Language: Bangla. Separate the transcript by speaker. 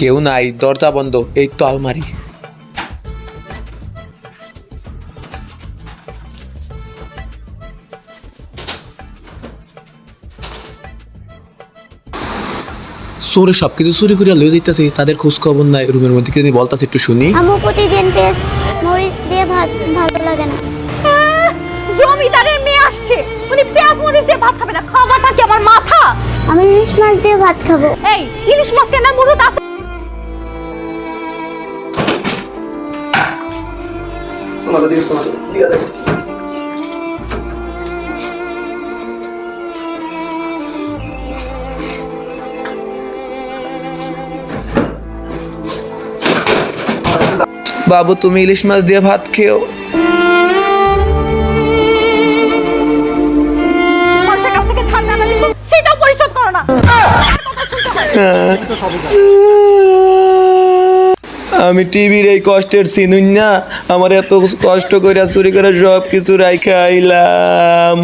Speaker 1: কেউ নাই দরজা বন্ধ এই তো আলমারি। চোরে সব কিছু চুরি করিয়া লয়ে যাইতেছে তাদের খোঁজ খবর নাই। রুমের মধ্যে কি বলতাছে একটু শুনি।
Speaker 2: আমু প্রতিদিন পেঁয়াজ মরিচ দিয়ে ভাত ভালো লাগে না।
Speaker 3: জমিদারের মেয়ে ভাত খাবে না খাওয়াটা কি আমার মাথা?
Speaker 2: আমি ইলিশ মাছ দিয়ে ভাত খাব।
Speaker 3: এই ইলিশ মাছ কেনার মুরুদ আছে?
Speaker 1: বাবু তুমি ইলিশ মাছ দিয়ে ভাত খেও আমি টিভির এই কষ্টের সিনুন না, আমার এত কষ্ট করে চুরি করে সব কিছু আইলাম।